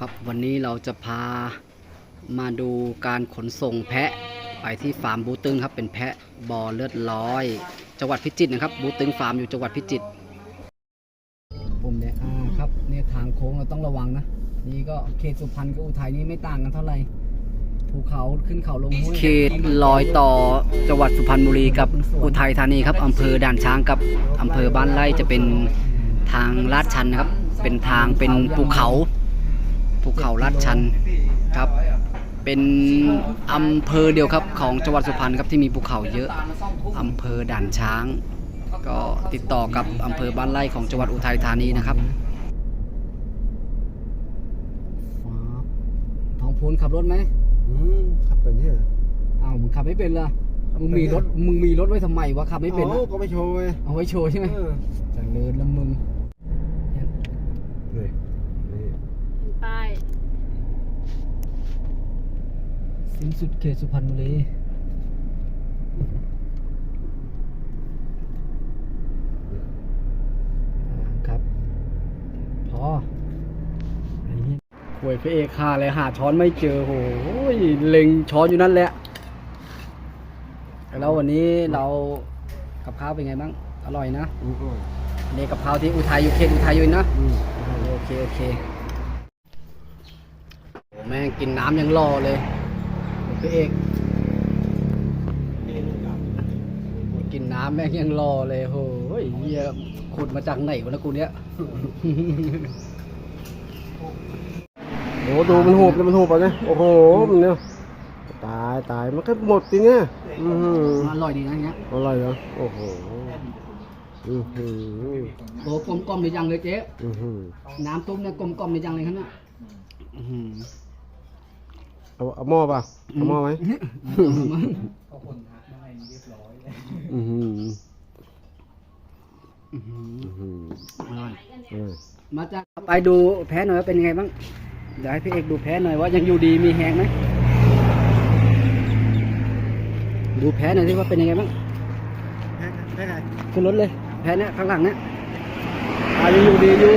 ครับวันนี้เราจะพามาดูการขนส่งแพะไปที่ฟาร์มบูตึงครับเป็นแพะบอเลือดร้อย จังหวัดพิจิตรนะครับ บูตึงฟาร์มอยู่จังหวัดพิจิตรปุ่มแดงอ่าครับเนี่ยทางโค้งเราต้องระวังนะนี่ก็เขตสุพรรณกับอุทัยนี่ไม่ต่างกันเท่าไหร่ภูเขาขึ้นเขาลงห้วยเขตลอยต่อจังหวัดสุพรรณบุรีกับอุทัยธานีครับอำเภอด่านช้างกับอำเภอบ้านไร่จะเป็นทางลาดชันนะครับ เป็นทางเป็นภูเขา ภูเขาลาดชันครับ เป็นอำเภอเดียวครับของจังหวัดสุพรรณครับที่มีภูเขาเยอะอำเภอด่านช้าง ก็ติดต่อกับอำเภอบ้านไร่ของจังหวัดอุทัยธานีนะครับทองพูนขับรถไหมอืมขับเป็นที่ไหนอ้าวมึงขับไม่เป็นเหรอมึงมีรถมึงมีรถไว้ทำไมวะขับไม่เป็นอาอะก็ไม่โชว์ไงเอาไว้โชว์ใช่ไหมเออจังเลินละมึง นี่นี่ ป้าย สิ้นสุดเขตสุพรรณบุรีครับ พอไอ้เหี้ยหวยพระเอกหาเลยหาช้อนไม่เจอโหยเล็งช้อนอยู่นั่นแหละ แล้ววันนี้เรากับข้าวเป็นไงบ้าง อร่อยนะอืมอร่อยอันนี่กับข้าวที่อุทัยอยู่เขตอุทัยอยู่นะอืมโอเค โอเคโอ้แม่งกินน้ำยังรอเลย พี่เอกกินน้ำแม่งยังรอเลยโหยเหี้ยขุดมาจากไหนวะนะกูเนี้ยโอ้ดูมันหูบเลยมันหูบไปนะโอ้โหมันเนี่ยตายตายมันก็หมดทีเนี้ยอือหืออร่อยดีนะเนี้ยอร่อยเหรอโอ้โหอือหือโอ้กลมกลมๆเลยจังเลยเจ๊อือหือน้ำตุ้มเนี่ยกลมกลมๆเลยจังเลยครับเนี่ยอื้อหือ เอาเอาหม้อป่ะเอาหม้อไหมอือหืออื้อหืออือหืออร่อยเออมาจากไปดูแพ้หน่อยว่าเป็นยังไงบ้างเดี๋ยวให้พี่เอกดูแพ้หน่อยว่ายังอยู่ดีมีแหงไหมดูแพ้หน่อยที่ว่าเป็นยังไงบ้างได้ไงขึ้นรถเลยแพ้เนี่ยข้างหลังเนี่ยอ่ายังอยู่ดีอยู่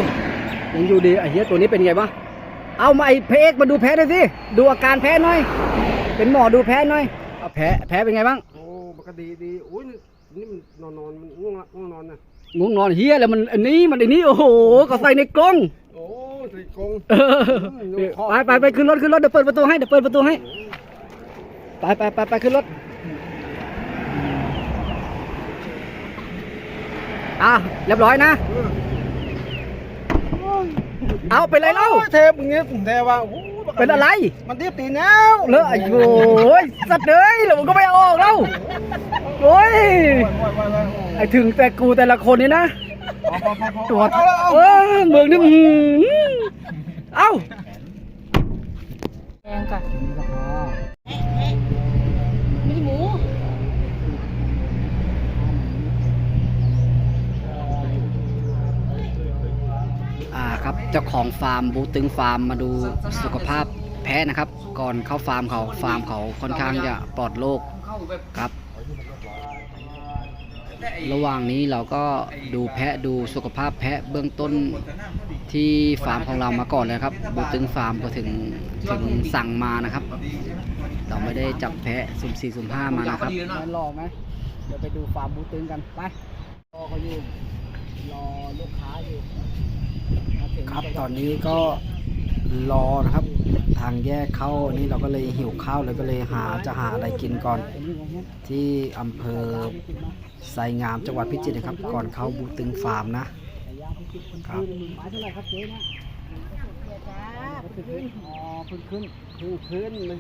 ยังอยู่ดีไอ้เหี้ยตัวนี้เป็นไงบ้าง เอามาไอ้พระเอกมาดูแพ้หน่อยสิ ดูอาการแพ้หน่อย เป็นหมอดูแพ้หน่อยเอาแพ้แพ้เป็นไงบ้างโอ้มันก็ดีดีโอ้ยนี่นี่มันนอนนอนมันง่วงละง่วงนอนนะง่วงนอนเฮียแล้วมันอันนี้มันอันนี้โอ้โหก็ใส่ในกล้องโอ้ติดกงเออไปไปไปขึ้นรถขึ้นรถเดี๋ยวเปิดประตูให้เดี๋ยวเปิดประตูให้ไปไปไปไปขึ้นรถอะเรียบร้อยนะ เอาไปเลยเล่าโอ้ยเทปอย่างเงี้ยผมเทว่าโอ้โหเป็นอะไรมันเทียบตีนแล้วเลอะไอ้โอ้ยสัตว์เลยแล้วมันก็ไม่เอาออกแล้วโอ้ยไอ้ถึงแต่กูแต่ละคนนี่นะตัวเออเมืองนี่อื้อหือเอ้าแดงก่อนมีหมู อ่าครับ เจ้าของฟาร์มบูตึงฟาร์มมาดูสุขภาพแพะนะครับ ก่อนเข้าฟาร์มเขาฟาร์มเขาค่อนข้างจะปลอดโรคครับ ระหว่างนี้เราก็ดูแพะดูสุขภาพแพะเบื้องต้นที่ฟาร์มของเรามาก่อนเลยครับบูตึงฟาร์มก็ถึงถึงสั่งมานะครับ เราไม่ได้จับแพะสุ่มสี่สุ่มห้ามานะครับรอไหมเดี๋ยวไปดูฟาร์มบูตึงกันไปรอเขาอยู่รอลูกค้าอยู่ ครับตอนนี้ก็รอนะครับ ทางแยกเข้านี่เราก็เลยหิวข้าวเลยก็เลยหาจะหาอะไรกินก่อน ที่อำเภอไซงามจังหวัดพิจิตรนะครับ ก่อนเข้าบูตึงฟาร์มนะครับอ๋อขึ้นขึ้นขึ้นขึ้นเลย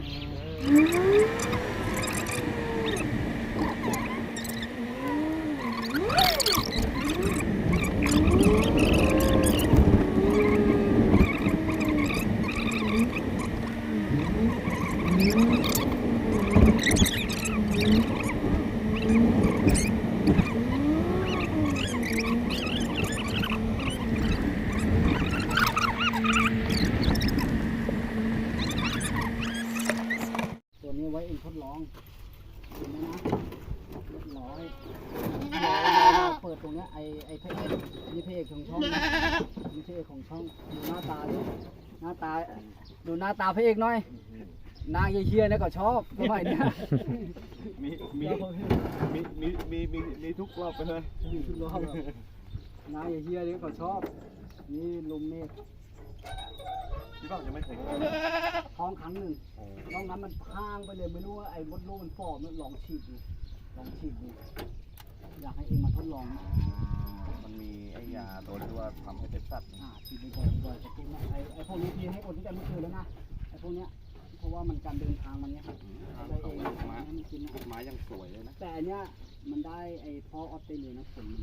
ตัวนี้ไว้เองทดลองเห็นไหมนะเรียบร้อยเราเปิด ตรงเนี้ยไอไอพระเอกนี่พระเอกของช่องนะนี่พระเอกของช่องดูหน้าตาดิหน้าตาดูหน้าตาพระเอกหน่อยนางเฮียๆเนี่ยก็ชอบสมัยเนี้ยมีมีมีมีมีมีมีทุกรอบไปเลยมีทุกรอบอะนางเฮียๆเนี่ยก็ชอบ นี่ลุงนี่พี่ป้องจะไม่เคยท้องครั้งหนึ่งนอกนั้นมันพังไปเลยไม่รู้ว่าไอ้มดลูกมันฟอมมันลองฉีดดูลองฉีดดู อยากให้เองมาทดลองนะมันมีไอ้ยาตัวที่ว่าทำให้เป็นสัตว์อ่าฉีดบ่อยๆบ่อยๆจะกินนะไอ้ไอ้พวกนี้พี่ให้อดตั้งแต่เมื่อคืนแล้วนะไอ้พวกเนี้ยเพราะว่ามันการเดินทางมันเนี้ยครับอะไรเองให้มันกินนะไม้ยังสวยเลยนะแต่อันเนี้ยมันได้ไอ้พ่อออสเตรเลียนะผลมัน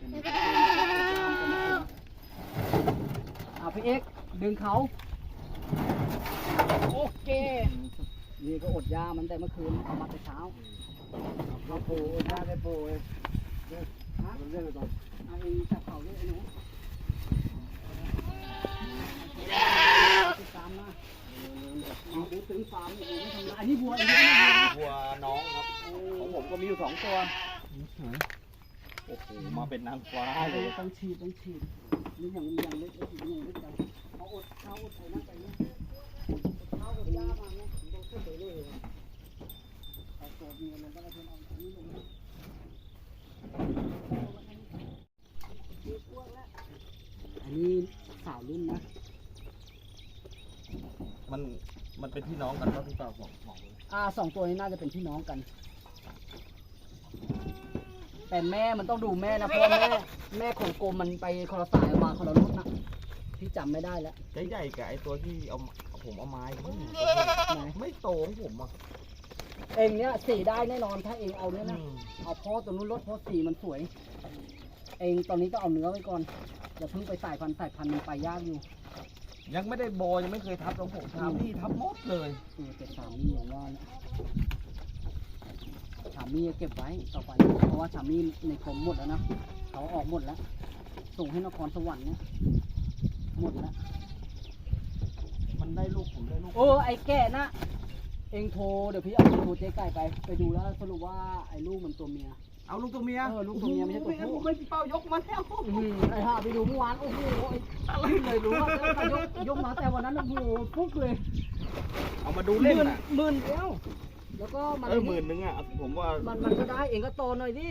อันนี้เป็นอ่าพี่เอ็กซ์ดึงเขาโอเค นี่ก็อดยามันแต่เมื่อคืนเอามาแต่เช้า มาปูหน้าได้ปูเลยมันเรื่องอะไรต่อเอาเองจับเขาด้วยไอ้หนูติดตามนะเอาดูถึงฟาร์มนี่ไม่ทำร้ายอันนี้วัวอันนี้วัวน้องครับของผมก็มีอยู่สองตัวโอ้โหมาเป็นนางฟ้าเลยต้องฉีดต้องฉีดนี่อย่างอย่างเล็กอาฉีดอย่างเล็กจังเอาอดเอาอดใส่นั่นไปเนี่ยเอาอดยามาเนี่ยต้องขึ้นไปเรื่อยเอาวเมียลงก็ได้เพื่ อนเอาอันนี้ลงนะอันนี้สาวรุ่นนะ มันมันเป็นพี่น้องกันก็พี่เปล่าของของอ่าสองตัวนี้น่าจะเป็นพี่น้องกัน แต่แม่มันต้องดูแม่นะเพราะว่าแม่แม่ของกรมมันไปคนละสายมาคนละรุ่นนะพี่จำไม่ได้แล้ว ใหญ่ๆกับไอ้ตัวที่เอาผมเอาไม้ไม่ไหนไม่โตของผมอะ เองเนี้ยสีได้แน่นอนถ้าเองเอาเนี้ยนะเอาพ่อตัวนู้นลดเพราะสีมันสวย เองตอนนี้ก็เอาเนื้อไว้ก่อนอย่าเพิ่งไปสายพันธุ์สายพันธุ์มันไปยากอยู่ยังไม่ได้โบยังไม่เคยทับของผมทับนี่ทับหมดเลยเออแต่สามีอย่างว่านะสามีเก็บไว้ต่อไปเพราะว่าสามีในกรมหมดแล้วนะเขาออกหมดแล้ว ส่งให้นครสวรรค์เนี่ยหมดแล้วมันได้ลูกผมได้ลูก โอ้ไอ้แก่นะ เองโทรเดี๋ยวพี่เอาโทรเจ๊ไก่ไปไปดูแล้วสรุปว่าไอ้ลูกมันตัวเมีย เอาลูกตัวเมียเออลูกตัวเมียไม่ใช่ตัวผู้ ไม่พี่เป้ายกมาแล้วอื้อหือไอ้ห่าไปดูเมื่อวานโอ้โหไอ้ขึ้นเลยรู้ว่าแล้วก็ยกยกมาแต่วันนั้นโอ้โหปุ๊บเลยเอามาดูเล่นหมื่นน่ะหมื่นเดียวแล้วก็มันเออหมื่นนึงอะผมว่ามันมันก็ได้เองก็โตหน่อยดิ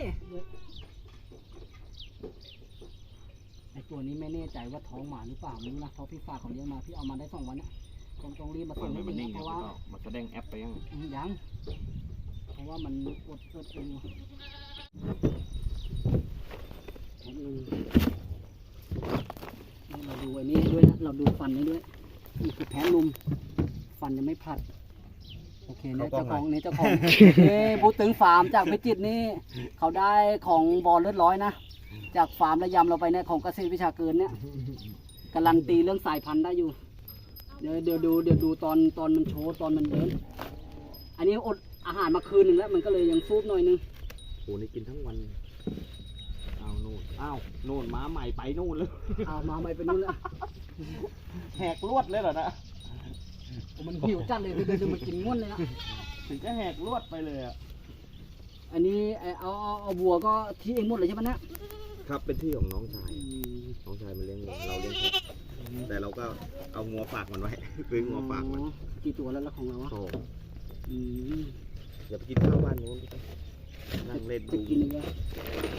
ไอ้ตัวนี้ไม่แน่ใจว่าท้องหมาหรือเปล่าไม่รู้นะเพราะพี่ฝากเขาเลี้ยงมาพี่เอามาได้สองวันเนี่ย ต้องต้องรีบมาส่งให้มันดีนิ่งนะเพราะว่ามันแสดงแอปไปยังอืมยังเพราะว่ามันอดอดเองอยู่แป๊บนึงนี่เราดูไอ้นี่ด้วยนะเราดูฟันนี้ด้วยนี่คือแพ้ลุมฟันยังไม่ผลัดโอเคเนี่ยเจ้าของเนี่ยเจ้าของนี่บูตึงฟาร์มจากพิจิตรนี่เขาได้ของบอลเลือดร้อยนะจากฟาร์มระยำเราไปเนี่ยของเกษตรวิชาเกินเนี่ยการันตีเรื่องสายพันธุ์ได้อยู่ เดี๋ยวเดี๋ยวดูเดี๋ยวดูตอนตอนมันโชว์ตอนมันเดิน อันนี้อดอาหารมาคืนหนึ่งแล้ว มันก็เลยยังซูบหน่อยนึงโอ้นี่กินทั้งวันเอานู่นอ้าวนู่นม้าใหม่ไปนู่นเลยเอามาไม่เป็นนู่นแล้วแหกลวดเลยเหรอนะโอ้มันหิวจัดเลยคือเดินมากินง่วนเลยนะถึงจะแหกลวดไปเลยอะอันนี้ไอ้เอาเอาเอาวัวก็ที่เองหมดเลยใช่ไหมเนี่ยครับเป็นที่ของน้องชายอืมน้องชายมันเลี้ยงงัวเราเลี้ยงเขา แต่เราก็เอางัวฝากมันไว้ ซื้องัวฝากมันอ๋อกี่ตัวแล้วล่ะของเราอะโอ้อืมอย่าไปกินข้าวบ้านนู้นนั่งเล่นจะดูกินอีกแล้ว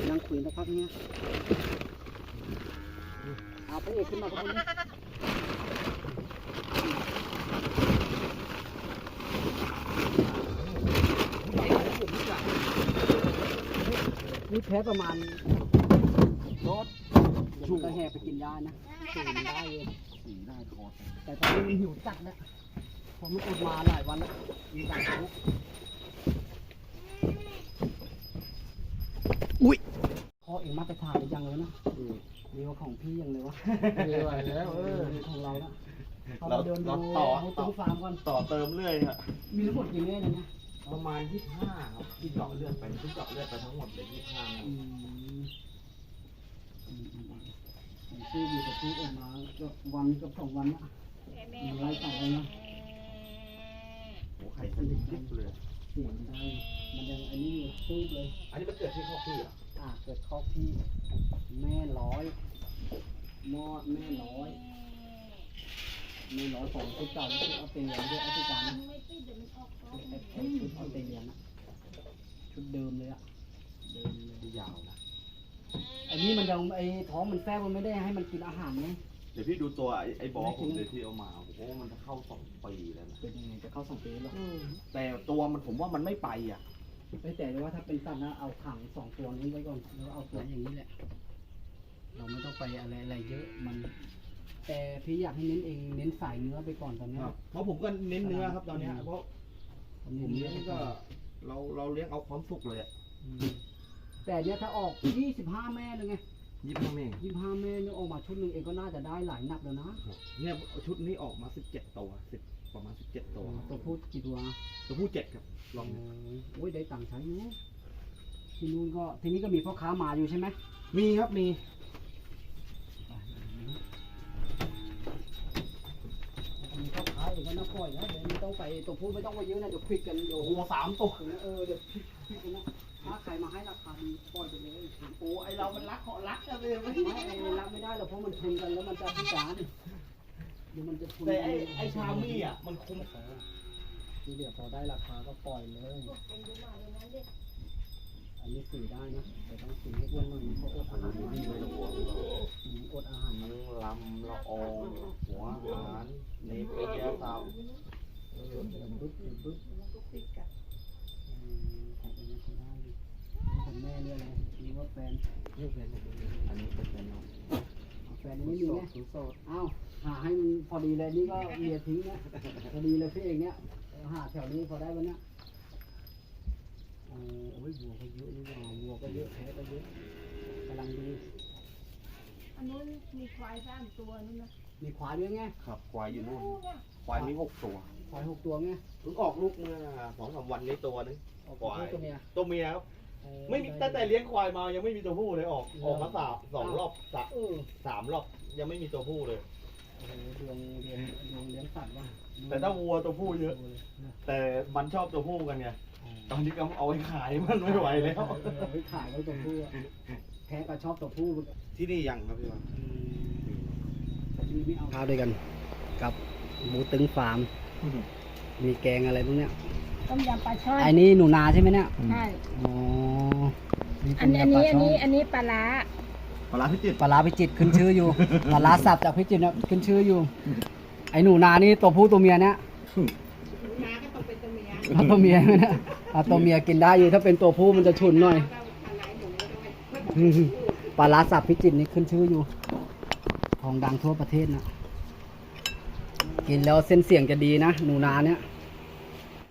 นั่งคุยสักพักเนี้ยเอาไปเอกขึ้นมาครับผมนี่แพ้ประมาณรถเดี๋ยวมันก็แห่ไปกินยานะ สูงได้เลยสีได้คอแต่ตอนนี้มันหิวจัดแล้วผมมันอดมาหลายวันแล้วมีการทุกอุ้ยพ่อเองมาแต่ถ่ายยังเลยนะนี่ว่าของพี่ยังเลยวะไม่ไหวแล้วเออนี่ของเราละเขาเรามาเดินดูเราต่อดูต่อตู้ฟาร์มก่อนต่อเติมเรื่อยฮะมีทั้งหมดกี่เมตรเนี่ยนะประมาณยี่สิบห้าครับที่เจาะเลือดไปที่เจาะเลือดไปทั้งหมดเลยยี่สิบห้าอืมอืมอืมอืม ซื้ออยู่กับซื้อออกมาก็วันกับสองวันละมันไล่ใส่เลยนะโอ้ไข่สลิดยิบเลยเสียงได้มันยังอันนี้อยู่ตู้เลย อันนี้มันเกิดที่ข้อพี่อะอ่าเกิดข้อพี่ แม่ร้อยมอดแม่ร้อยไม่ร้อยสองชุดเก่าชุดออสเตรเลียชุดแอฟริกานะชุดออสเตรเลียนะชุดเดิมเลยอะเดิมเลยยาวนะ อันนี้มันยังไอ้ท้องมันแฟบมันไม่ได้ให้มันกินอาหารไง เดี๋ยวพี่ดูตัวไอ้ไอ้บอสผมเลยที่เอามาผมว่ามันจะเข้าสองปีแล้วนะเป็นยังไงจะเข้าสองปีหรอแต่ตัวมันผมว่ามันไม่ไปอะไม่แต่ว่าถ้าเป็นสัตว์นะเอาขังสองตัวนี้ไว้ก่อนแล้วเอาตัวอย่างนี้แหละ เราไม่ต้องไปอะไรอะไรเยอะมัน แต่พี่อยากให้เน้นเองเน้นสายเนื้อไปก่อนตอนเนี้ย เพราะผมก็เน้นเนื้อครับตอนเนี้ยอืมเพราะผมผมเน้เลี้นยงเนื้อก็เราเราเลี้ยงเอาความสุขเลยอะอืม แต่เนี้ยถ้าออกยี่สิบห้าแม่เลยไงยี่ห้าเมงยี่สิบห้าแม่เนี่ยออกมาชุดหนึ่งเองก็น่าจะได้หลายนับแล้วนะเนี่ยชุดนี้ออกมาสิบเจ็ดตัวสิบประมาณสิบเจ็ดตัวครับตัวพูดกี่ตัวตัวผู้เจ็ดครับลองดูโอ้ยได้ตังค์ใช้อยู่ที่นู่นก็ทีนี้ก็มีพ่อค้ามาอยู่ใช่ไหมมีครับมีมีพ่อค้าเองก็น่าปล่อยนะเดี๋ยวไม่ต้องไปตัวพูดไม่ต้องไปเยอะนะเดี๋ยวควิดกันเดี๋ยวโอ้โหสามตัว เออเดี๋ยวควิดควิดกันนะ ถ้าใครมาให้ราคาดีปล่อยไปเลยโอ้ไอเรามันรักเขารักกันเลยไม่ไม่ไอ้รับไม่ได้หรอกเพราะมันทุนกันแล้วมันจะพิการเดี๋ยวมันจะทุนแต่ไอไอชามี่อะมันคุ้มทีเดียวพอได้ราคาก็ปล่อยเลยอันนี้สื่อได้นะแต่ต้องสื่อให้อ้วนหน่อยเพราะอดอาหารไม่ได้อืมอดอาหารทั้งลำละอองหัวหานเนเปียสาวเออเดี๋ยวบึ๊บเดี๋ยวบึ๊บอืมของอันนี้เขาได้อยู่ ของแม่เนี่ยอะไรนี่ว่าแฟนนี่เป็นอันนี้เป็นเป็นน้องเอาแฟนยังไม่มีไงอ้าวหาให้มันพอดีเลยนี่ก็เมียทิ้งนะพอดีเลยพี่เองเนี่ยหาแถวนี้พอได้วันเนี้ยโอ้โอ้ยวัวก็เยอะนี่หว่าวัวก็เยอะแพะก็เยอะกำลังดีอันนู้นมีควายสามตัวนู่นนะมีควายด้วยไงครับควายอยู่นู่นควายมีหกตัวควายหกตัวไงเพิ่งออกลูกเมื่อสองสามวันนี้ตัวนึงออกควายตัวเมียตัวเมียครับโอ้ ไม่มีตั้งแต่เลี้ยงควายมายังไม่มีตัวผู้เลยออกเหรอออกมาสามสองรอบสามเออสามรอบยังไม่มีตัวผู้เลย โอ้โหดวงเรียนดวงเลี้ยงสัตว์ว่ะแต่ถ้าวัวตัวผู้เยอะแต่มันชอบตัวผู้กันไงตอนนี้ก็เอาไว้ขายมันไม่ไหวแล้ว เออไปขายไว้ตัวผู้อะแพ้ก็ชอบตัวผู้ที่นี่ยังครับพี่วันมีไม่เอา ข้าวด้วยกัน กับหมูตึงฟาร์มมีแกงอะไรพวกเนี้ย ต้มยำปลาช่อนไอ้นี่หนูนาใช่ไหมเนี่ยใช่อ๋ออันอันนี้อันนี้อันนี้ปลาร้าปลาร้าพิจิตรปลาร้าพิจิตรขึ้นชื่ออยู่ ปลาร้าสับจากพิจิตรเนี่ยขึ้นชื่ออยู่ ไอ้หนูนานี่ตัวผู้ตัวเมียเนี่ยน้าก็ต้องเป็นตัวเมียเอาตัวเมียไหมเนี่ยเอาตัวเมียกินได้อยู่ถ้าเป็นตัวผู้มันจะฉุนหน่อยปลาร้าสับพิจิตรนี่ขึ้นชื่ออยู่ ของดังทั่วประเทศนะกินแล้วเส้นเสียงจะดีนะหนูนาเนี่ยใ